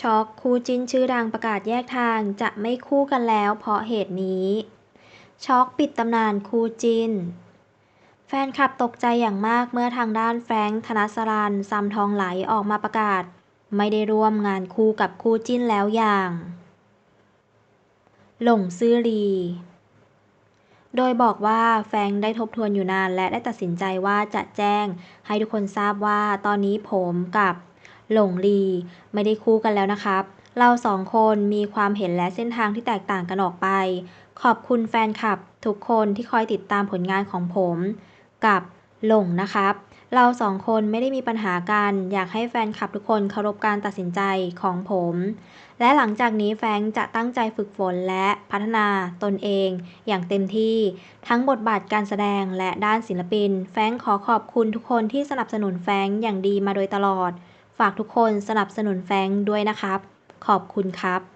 ช็อกคู่จิ้นชื่อดังประกาศแยกทางจะไม่คู่กันแล้วเพราะเหตุนี้ ช็อกปิดตำนานคู่จิ้น แฟนคลับตกใจอย่างมากเมื่อทางด้านแฟรงค์ธนสรันซัมทองไหลออกมาประกาศ ไม่ได้ร่วมงานคู่กับคู่จิ้นแล้วอย่าง หลงซื่อรีโดยบอกว่าแฟงได้ทบทวนอยู่นานและได้ตัดสินใจว่าจะแจ้งให้ทุกคนทราบว่าตอนนี้ผมกับ หลงลี ไม่ได้คู่กันแล้วนะครับ เราสองคนมีความเห็นและเส้นทางที่แตกต่างกันออกไป ขอบคุณแฟนคลับ ทุกคนที่คอยติดตามผลงานของผม กับหลงนะครับ เราสองคนไม่ได้มีปัญหากัน อยากให้แฟนคลับทุกคนเคารพการตัดสินใจของผม และหลังจากนี้แฟงจะตั้งใจฝึกฝนและพัฒนาตนเองอย่างเต็มที่ ทั้งบทบาทการแสดงและด้านศิลปิน แฟงขอขอบคุณทุกคนที่สนับสนุนแฟงอย่างดีมาโดยตลอด ฝากทุกคนสนับสนุนแฟงด้วยนะครับ ขอบคุณครับ